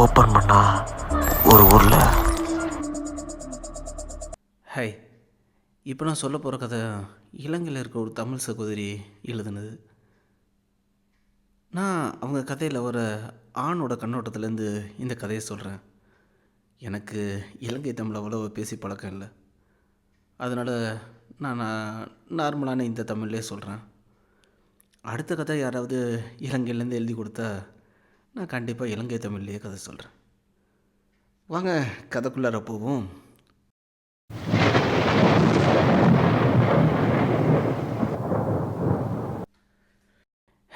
Open பண்ணா ஒரு ஊரில். ஹை இப்போ நான் சொல்ல போகிற கதை இலங்கையில் இருக்க ஒரு தமிழ் சகோதரி எழுதுனது. நான் அவங்க கதையில் வர ஆணோட கண்ணோட்டத்துலேருந்து இந்த கதையை சொல்கிறேன் எனக்கு இலங்கை தமிழ் அவ்வளோ பேசி பழக்கம் இல்லை. அதனால் நான் நான் நார்மலான இந்த தமிழ்லே சொல்கிறேன் அடுத்த கதை யாராவது இலங்கையிலேருந்து எழுதி கொடுத்தா நான் கண்டிப்பாக இலங்கை தமிழ்லேயே கதை சொல்கிறேன் வாங்க கதைக்குள்ளார போவோம்.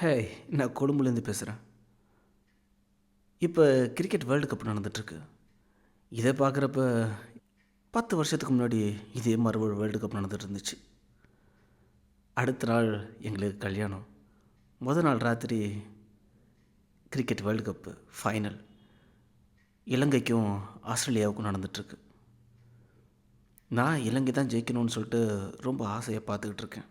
ஹேய் நான் கொழும்புலேருந்து பேசுகிறேன் இப்போ கிரிக்கெட் வேர்ல்டு கப் நடந்துட்டுருக்கு. இதை பார்க்குறப்ப பத்து வருஷத்துக்கு முன்னாடி இதே மாதிரி ஒரு வேர்ல்டு கப் நடந்துட்டு இருந்துச்சு அடுத்த நாள் எங்களுக்கு கல்யாணம். முத நாள் ராத்திரி கிரிக்கெட் வேர்ல்டு கப்பு ஃபைனல் இலங்கைக்கும் ஆஸ்திரேலியாவுக்கும் நடந்துட்டுருக்கு. நான் இலங்கை தான் ஜெயிக்கணும்னு சொல்லிட்டு ரொம்ப ஆசையாக பார்த்துக்கிட்டு இருக்கேன்.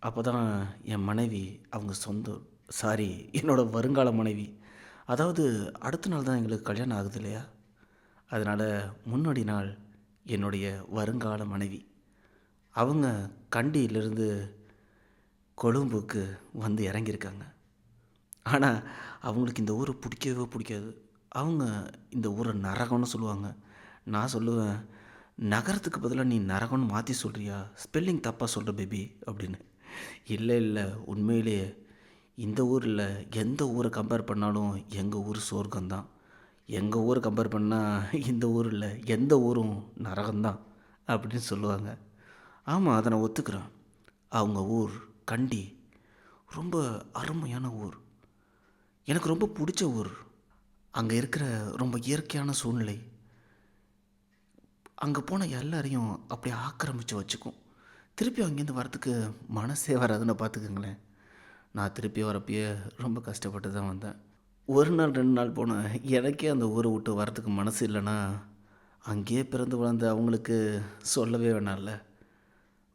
அப்போ தான் என் மனைவி அவங்க சொந்த சாரி என்னோட வருங்கால மனைவி. அதாவது அடுத்த நாள் தான் எங்களுக்கு கல்யாணம் ஆகுது இல்லையா? அதனால் முன்னாடி நாள் என்னுடைய வருங்கால மனைவி. அவங்க கண்டியிலிருந்து கொழும்புக்கு வந்து இறங்கியிருக்காங்க. ஆனால் அவங்களுக்கு இந்த ஊரை பிடிக்கவே பிடிக்காது. அவங்க இந்த ஊரை நரகம்னு சொல்லுவாங்க. நான் சொல்லுவேன் நகரத்துக்கு பதிலாக நீ நரகம்னு மாற்றி சொல்கிறியா ஸ்பெல்லிங் தப்பாக சொல்கிற பேபி அப்படின்னு. இல்லை இல்லை. உண்மையிலேயே இந்த ஊரில் எந்த ஊரை கம்பேர் பண்ணாலும் எங்கள் ஊர் சொர்க்கம்தான். எங்கள் ஊரை கம்பேர் பண்ணால் இந்த ஊரில் எந்த ஊரும் நரகம்தான் அப்படின்னு சொல்லுவாங்க. ஆமாம் அதை நான் ஒத்துக்கிறேன். அவங்க ஊர் கண்டி. ரொம்ப அருமையான ஊர். எனக்கு ரொம்ப பிடிச்ச ஊர். அங்கே இருக்கிற ரொம்ப இயற்கையான சூழ்நிலை. அங்கே போன எல்லாரையும் அப்படியே ஆக்கிரமித்து வச்சுக்கும். திருப்பி அங்கேருந்து வரத்துக்கு மனசே வராதுன்னு பார்த்துக்கோங்களேன். நான் திருப்பி வரப்பயே ரொம்ப கஷ்டப்பட்டு தான் வந்தேன். ஒரு நாள் ரெண்டு நாள் போனேன் எனக்கே அந்த ஊரை விட்டு வரத்துக்கு மனசு இல்லைன்னா அங்கேயே பிறந்து வளர்ந்த அவங்களுக்கு சொல்லவே வேணாம்ல.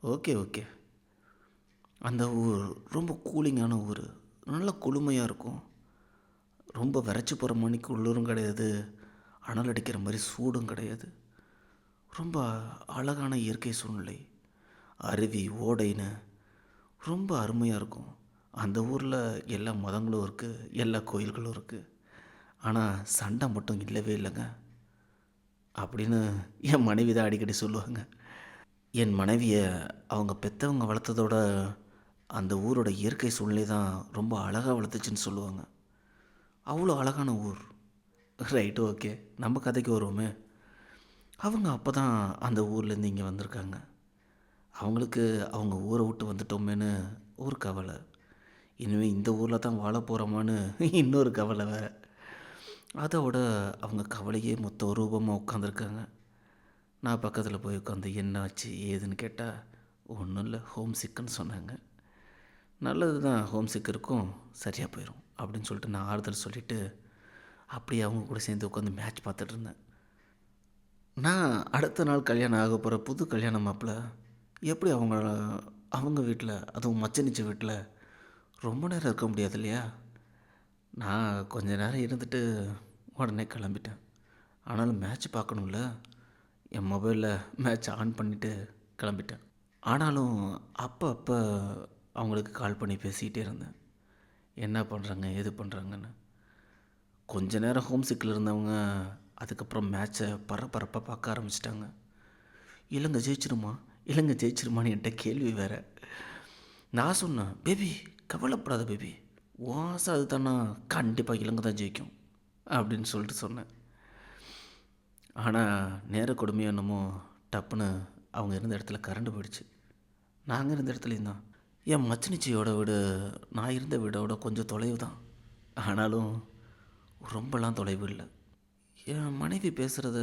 Okay okay. அந்த ஊர் ரொம்ப கூலிங்கான ஊர். நல்லா குளுமையாக இருக்கும். ரொம்ப விரைச்சி போகிற மணிக்கு உள்ளூரும் கிடையாது அனல் அடிக்கிற மாதிரி சூடும் கிடையாது. ரொம்ப அழகான இயற்கை சூழ்நிலை. அருவி ஓடைன்னு ரொம்ப அருமையாக இருக்கும். அந்த ஊரில் எல்லா மதங்களும் இருக்குது எல்லா கோயில்களும் இருக்குது ஆனால் சண்டை மட்டும் இல்லவே இல்லைங்க. அப்படின்னு என் மனைவி தான் அடிக்கடி சொல்லுவாங்க. என் மனைவியை அவங்க பெற்றவங்க வளர்த்ததோட அந்த ஊரோட இயற்கை சூழ்நிலை தான் ரொம்ப அழகாக வளர்த்துச்சின்னு சொல்லுவாங்க. அவ்வளோ அழகான ஊர். ரைட்டு ஓகே நம்ம கதைக்கு வருவோமே. அவங்க அப்போ தான் அந்த ஊர்லேருந்து இங்கே வந்திருக்காங்க. அவங்களுக்கு அவங்க ஊரை விட்டு வந்துட்டோமேன்னு ஒரு கவலை. இனிமேல் இந்த ஊரில் தான் வாழ போகிறோமான்னு இன்னொரு கவலை வேறு. அதோட அவங்க கவலையே மொத்த ரூபமாக உட்காந்துருக்காங்க. நான் பக்கத்தில் போய் உட்காந்து என்னாச்சு ஏதுன்னு கேட்டால் ஒன்றும் இல்லை ஹோம் சிக்குன்னு சொன்னாங்க. நல்லது தான் ஹோம் சிக் இருக்கும் சரியாக போயிடும் அப்படின்னு சொல்லிட்டு நான் ஆறுதல் சொல்லிவிட்டு அப்படியே அவங்க கூட சேர்ந்து உட்காந்து மேட்ச் பார்த்துட்டு இருந்தேன். நான் அடுத்த நாள் கல்யாணம் ஆக போகிற புது கல்யாண மாப்பிள்ள எப்படி அவங்க அவங்க வீட்டில் அதுவும் மச்சனிச்ச வீட்டில் ரொம்ப நேரம் இருக்க முடியாது இல்லையா? நான் கொஞ்ச நேரம் இருந்துட்டு உடனே கிளம்பிட்டேன். ஆனாலும் மேட்ச் பார்க்கணும்ல என் மொபைலில் மேட்ச் ஆன் பண்ணிவிட்டு கிளம்பிட்டேன். ஆனாலும் அப்போ அப்போ அவங்களுக்கு கால் பண்ணி பேசிக்கிட்டே இருந்தேன். என்ன பண்ணுறாங்க ஏது பண்ணுறாங்கன்னு கொஞ்ச நேரம் ஹோம் சிக்கில் இருந்தவங்க அதுக்கப்புறம் மேட்ச்சை பரபரப்பாக பார்க்க ஆரம்பிச்சிட்டாங்க. இலங்கை ஜெயிச்சிருமா? இலங்கை ஜெயிச்சிருமான்னு என்கிட்ட கேள்வி வேறு. நான் சொன்னேன் பேபி கவலைப்படாத பேபி. வாசை அது தானா கண்டிப்பாக இலங்கை தான் ஜெயிக்கும். அப்படின்னு சொல்லிட்டு சொன்னேன். ஆனால் நேர கொடுமையோ என்னமோ டப்புன்னு அவங்க இருந்த இடத்துல கரண்ட் போயிடுச்சு. நாங்கள் இருந்த இடத்துலையும் தான். என் மச்சினிச்சியோட வீடு நான் இருந்த வீடோட கொஞ்சம் தொலைவு தான். ஆனாலும் ரொம்பலாம் தொலைவு இல்லை. என் மனைவி பேசுகிறத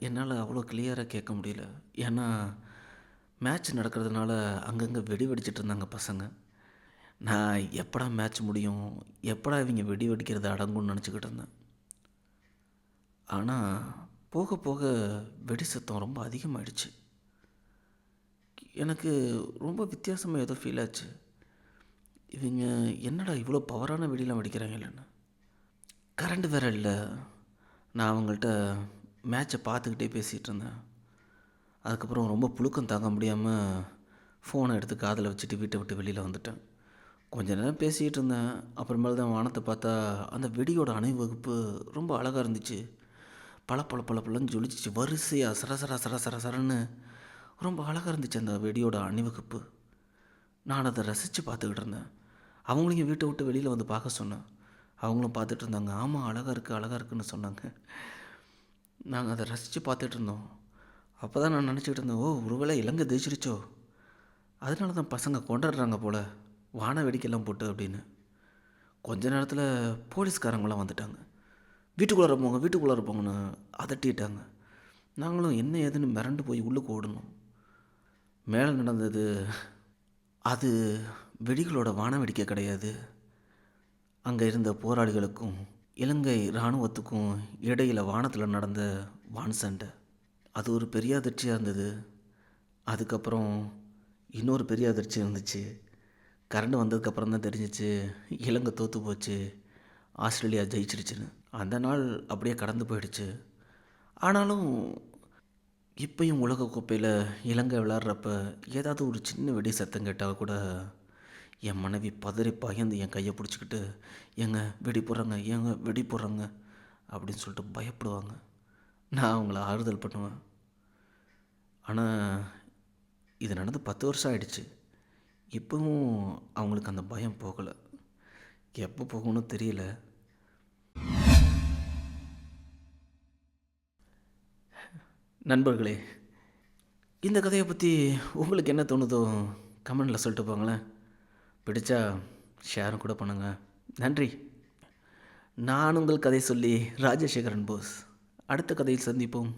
என்னால் அவ்வளோ கிளியராக கேட்க முடியல. ஏன்னா மேட்ச் நடக்கிறதுனால அங்கங்கே வெடி வெடிச்சிட்டு இருந்தாங்க பசங்க. நான் எப்படா மேட்ச் முடியும் எப்படா இவங்க வெடி வெடிக்கிறது அடங்கும்னு நினச்சிக்கிட்டு இருந்தேன். ஆனால் போக போக வெடி சத்தம் ரொம்ப அதிகமாயிடுச்சு. எனக்கு ரொம்ப வித்தியாசமாக ஏதோ ஃபீல் ஆச்சு. இவங்க என்னடா இவ்வளோ பவரான வெடிலாம் வெடிக்கிறாங்க இல்லைன்னு. கரண்ட் வேற இல்லை. நான் அவங்கள்ட்ட மேட்சை பார்த்துக்கிட்டே பேசிகிட்டு இருந்தேன். அதுக்கப்புறம் ரொம்ப புழுக்கம் தாங்க முடியாமல் ஃபோனை எடுத்து காதில் வச்சுட்டு வீட்டை விட்டு வெளியில் வந்துட்டேன். கொஞ்ச நேரம் பேசிகிட்டு இருந்தேன். அப்புறமேல தான் வானத்தை பார்த்தா அந்த வெடியோட அணிவகுப்பு ரொம்ப அழகாக இருந்துச்சு. பல பல பல பழன்னு ஜொலிச்சிச்சு. வரிசையாக சர சர சர சர சரன்னு ரொம்ப அழகாக இருந்துச்சு அந்த வெடியோட அணிவகுப்பு. நான் அதை ரசித்து பார்த்துக்கிட்டு இருந்தேன். அவங்களையும் வீட்டை விட்டு வெளியில் வந்து பார்க்க சொன்னேன். அவங்களும் பார்த்துட்டு இருந்தாங்க. ஆமாம் அழகாக இருக்குது அழகாக இருக்குன்னு சொன்னாங்க. நாங்கள் அதை ரசித்து பார்த்துட்டு இருந்தோம். அப்போ தான் நான் நினச்சிக்கிட்டு இருந்தேன் ஓ ஒருவேளை இலங்கை ஜெயிச்சிருச்சோ அதனால தான் பசங்க கொண்டாடுறாங்க போல். வான வெடிக்கெல்லாம் போட்டு அப்படின்னு. கொஞ்ச நேரத்தில் போலீஸ்காரங்களாம் வந்துட்டாங்க. வீட்டுக்குள்ளார போங்க வீட்டுக்குள்ளார போங்கன்னு அதட்டிட்டாங்க. நாங்களும் என்ன ஏதுன்னு மிரண்டு போய் உள்ளுக்கு ஓடணும். மேலே நடந்தது அது வெடிகளோட வானவெடிக்கை கிடையாது. அங்கே இருந்த போராளிகளுக்கும் இலங்கை இராணுவத்துக்கும் இடையில் வானத்தில் நடந்த வான் சண்டை. அது ஒரு பெரிய அதிர்ச்சியாக இருந்தது. அதுக்கப்புறம் இன்னொரு பெரிய அதிர்ச்சி இருந்துச்சு. கரண்ட் வந்ததுக்கப்புறம் தான் தெரிஞ்சிச்சு இலங்கை தோற்று போச்சு ஆஸ்திரேலியா ஜெயிச்சிருச்சுன்னு. அந்த நாள் அப்படியே கடந்து போயிடுச்சு. ஆனாலும் இப்பயும் உலகக்கோப்பையில் இலங்கை விளாட்றப்ப ஏதாவது ஒரு சின்ன வெடி சத்தம் கேட்டால் கூட என் மனைவி பதறி பயந்து என் கையை பிடிச்சிக்கிட்டு ஏங்க வெடி போடுறாங்க ஏங்க வெடி போடுறாங்க அப்படின்னு சொல்லிட்டு பயப்படுவாங்க. நான் அவங்கள ஆறுதல் பண்ணுவேன். ஆனால் இது நடந்து பத்து வருஷம் ஆயிடுச்சு. இப்போவும் அவங்களுக்கு அந்த பயம் போகலை. எப்போ போகும்னு தெரியல. நண்பர்களே இந்த கதையை பற்றி உங்களுக்கு என்ன தோணுதோ கமெண்டில் சொல்லிட்டு போங்களேன். பிடிச்சா ஷேரும் கூட பண்ணுங்கள் நன்றி. நான் உங்கள் கதை சொல்லி ராஜசேகரன் போஸ். அடுத்த கதையில் சந்திப்போம்.